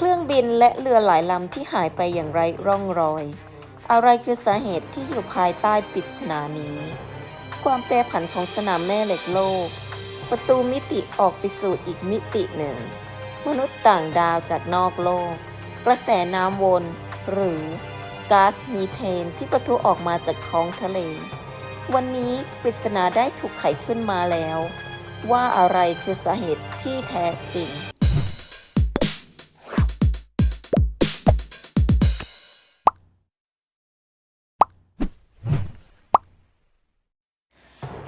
เครื่องบินและเรือหลายลำที่หายไปอย่างไรร่องรอย อะไรคือสาเหตุที่อยู่ภายใต้ปริศนานี้ ความแปรผันของสนามแม่เหล็กโลก ประตูมิติออกไปสู่อีกมิติหนึ่ง มนุษย์ต่างดาวจากนอกโลก กระแสน้ำวน หรือก๊าซมีเทนที่ประทุออกมาจากท้องทะเล วันนี้ปริศนาได้ถูกไขขึ้นมาแล้ว ว่าอะไรคือสาเหตุที่แท้จริง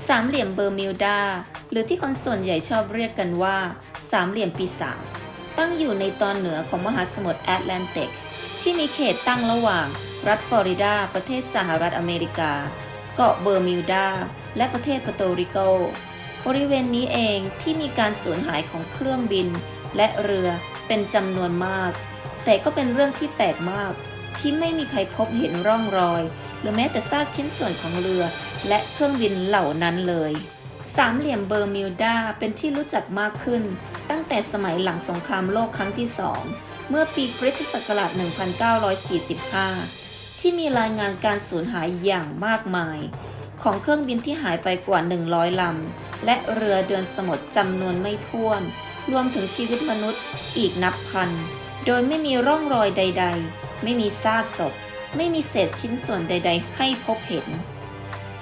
สามเหลี่ยมเบอร์มิวดา หรือที่คนส่วนใหญ่ชอบเรียกกันว่า สามเหลี่ยมปีศาจตั้งอยู่ในตอนเหนือของมหาสมุทรแอตแลนติก ที่มีเขตตั้งระหว่าง รัฐฟลอริดา ประเทศสหรัฐอเมริกา เกาะเบอร์มิวดา และประเทศปาโตริโก บริเวณนี้เองที่มีการสูญหายของเครื่องบิน และเรือเป็นจำนวนมาก แต่ก็เป็นเรื่องที่แปลกมาก ที่ไม่มีใครพบเห็นร่องรอย หรือแม้แต่ซากชิ้นส่วนของเรือ และเครื่องบินเหล่านั้นเลย สามเหลี่ยมเบอร์มิวดาเป็นที่รู้จักมากขึ้น ตั้งแต่สมัยหลังสงครามโลกครั้งที่สองเมื่อปีคริสตศักราช 1945 ที่มีรายงานการสูญหายอย่างมากมาย ของเครื่องบินที่หายไปกว่า 100 ลำ และเรือเดินสมุทรจำนวนไม่ถ้วน รวมถึงชีวิตมนุษย์อีกนับพัน โดยไม่มีร่องรอยใด ๆ ไม่มีซากศพ ไม่มีเศษชิ้นส่วนใด ๆ ให้พบเห็น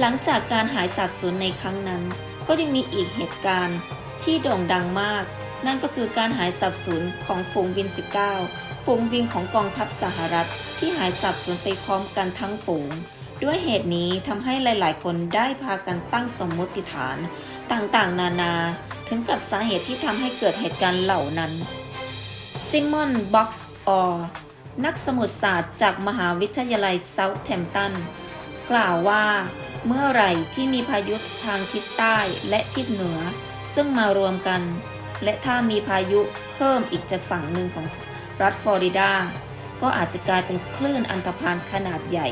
หลังจากการหายสาบสูญในครั้งนั้น ก็ยังมีอีกเหตุการณ์ที่โด่งดังมาก นั่นก็คือการหายสาบสูญของฝูงบิน 19 ฝูงบินของกองทัพสหรัฐ ที่หายสาบสูญไปพร้อมกันทั้งฝูง ด้วยเหตุนี้ทำให้หลาย ๆ คนได้พากันตั้งสมมติฐาน ต่างๆ นานา ถึงกับสาเหตุที่ทำให้เกิดเหตุการณ์เหล่านั้นซิมอนบ็อกซ์ออนักสมุทรศาสตร์จากมหาวิทยาลัยเซาท์แ m ม t ตัน กล่าวว่า เมื่อไหร่ที่มีพายุทางทิศใต้และทิศเหนือ ซึ่งมารวมกัน และถ้ามีพายุเพิ่มอีกจากฝั่งหนึ่งของรัฐฟลอริดา ก็อาจจะกลายเป็นคลื่นอันธพาลขนาดใหญ่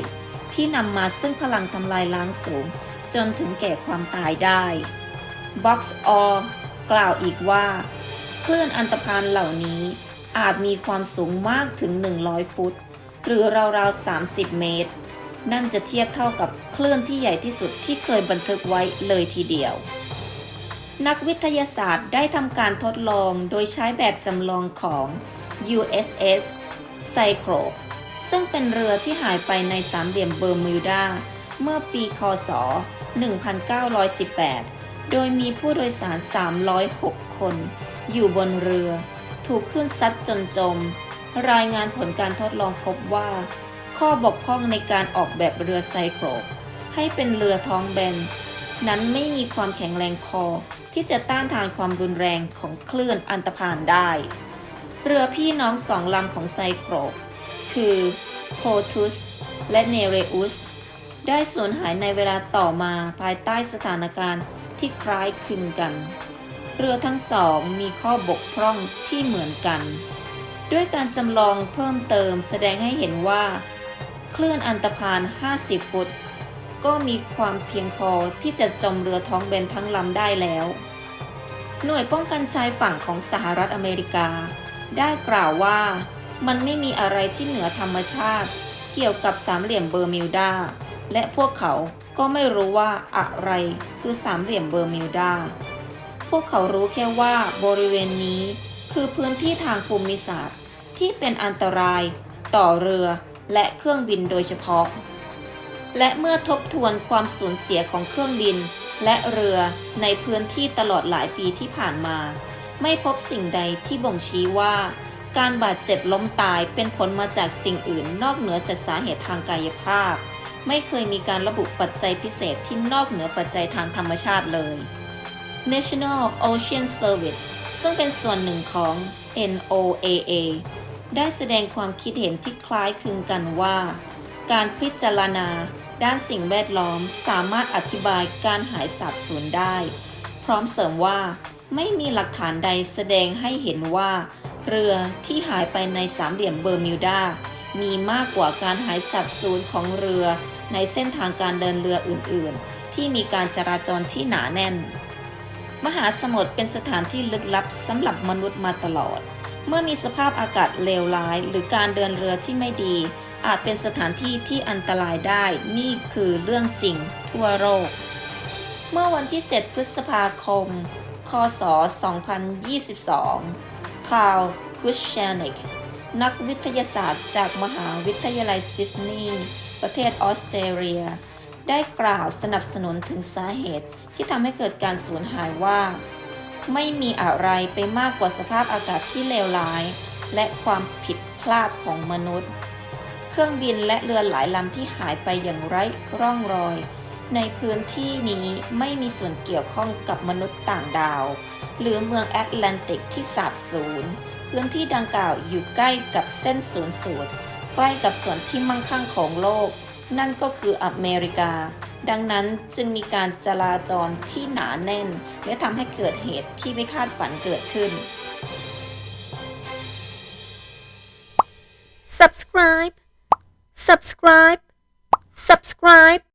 ที่นำมาซึ่งพลังทำลายล้างสูง จนถึงแก่ความตายได้ Box Or กล่าวอีกว่า คลื่นอันตพานเหล่านี้อาจมีความสูงมากถึง 100 ฟุต หรือราวๆ 30 เมตร นั่นจะเทียบเท่ากับคลื่นที่ใหญ่ที่สุดที่เคยบันทึกไว้เลยทีเดียว นักวิทยาศาสตร์ได้ทำการทดลองโดยใช้แบบจำลองของ USS Cyclops ซึ่งเป็นเรือที่หายไปในสามเหลี่ยมเบอร์มิวดา เมื่อปีคศ 1918 โดยมีผู้โดยสาร 306 คน อยู่บนเรือ ถูกคลื่นซัดจนจม รายงานผลการทดลองพบว่า ข้อบกพร่องในการออกแบบเรือไซโครปให้เป็นเรือท้องแบน นั้นไม่มีความแข็งแรงพอที่จะต้านทานความรุนแรงของคลื่นอันตพานได้ เรือพี่น้องสองลำของไซโครปคือโพทุสและเนเรอุสได้สูญหายในเวลาต่อมาภายใต้สถานการณ์ที่คล้ายคลึงกัน เรือทั้งสองมีข้อบกพร่องที่เหมือนกัน ด้วยการจำลองเพิ่มเติมแสดงให้เห็นว่า คลื่นอันตพาน 50 ฟุต ก็มีความเพียงพอที่จะจมเรือท้องแบนทั้งลำได้แล้ว หน่วยป้องกันชายฝั่งของสหรัฐอเมริกา ได้กล่าวว่ามันไม่มีอะไรที่เหนือธรรมชาติ เกี่ยวกับสามเหลี่ยมเบอร์มิวดา และพวกเขาก็ไม่รู้ว่าอะไรคือสามเหลี่ยมเบอร์มิวดา พวกเขารู้แค่ว่าบริเวณนี้คือพื้นที่ทางภูมิศาสตร์ที่เป็นอันตรายต่อเรือ และเครื่องบินโดยเฉพาะ และเมื่อทบทวนความสูญเสียของเครื่องบิน และเรือในพื้นที่ตลอดหลายปีที่ผ่านมา ไม่พบสิ่งใดที่บ่งชี้ว่า การบาดเจ็บล้มตายเป็นผลมาจากสิ่งอื่นนอกเหนือจากสาเหตุทางกายภาพ ไม่เคยมีการระบุปัจจัยพิเศษที่นอกเหนือปัจจัยทางธรรมชาติเลย National Ocean Service ซึ่งเป็นส่วนหนึ่งของ NOAA ได้แสดงความคิดเห็นที่คล้ายคลึงกันว่า การพิจารณาด้านสิ่งแวดล้อมสามารถอธิบายการหายสาบสูญได้ พร้อมเสริมว่า ไม่มีหลักฐานใดแสดงให้เห็นว่า เรือที่หายไปในสามเหลี่ยมเบอร์มิวดา มีมากกว่าการหายสาบสูญของเรือในเส้นทางการเดินเรืออื่นๆ ที่มีการจราจรที่หนาแน่น มหาสมุทรเป็นสถานที่ลึกลับสำหรับมนุษย์มาตลอด เมื่อมีสภาพอากาศเลวร้าย หรือการเดินเรือที่ไม่ดี อาจเป็นสถานที่ที่อันตรายได้ นี่คือเรื่องจริง ทั่วโลก เมื่อวันที่ 7 พฤษภาคม คศ 2022 คาร์ลคุชเชนิก นักวิทยาศาสตร์จากมหาวิทยาลัยซิดนีย์ ประเทศออสเตรเลีย ได้กล่าวสนับสนุนถึงสาเหตุที่ทำให้เกิดการสูญหายว่า ไม่มีอะไรไปมากกว่าสภาพอากาศที่เลวร้าย และความผิดพลาดของมนุษย์ เครื่องบินและเรือหลายลำที่หายไปอย่างไร้ร่องรอย ในพื้นที่นี้ไม่มีส่วนเกี่ยวข้องกับมนุษย์ต่างดาว หรือเมืองแอตแลนติกที่สาบสูญพื้นที่ดังกล่าวอยู่ใกล้กับเส้นศูนย์สูตรใกล้กับส่วนที่มั่งคั่งของโลก นั่นก็คืออเมริกา ดังนั้นจึงมีการจราจรที่หนาแน่น และทำให้เกิดเหตุที่ไม่คาดฝันเกิดขึ้น subscribe, subscribe, subscribe.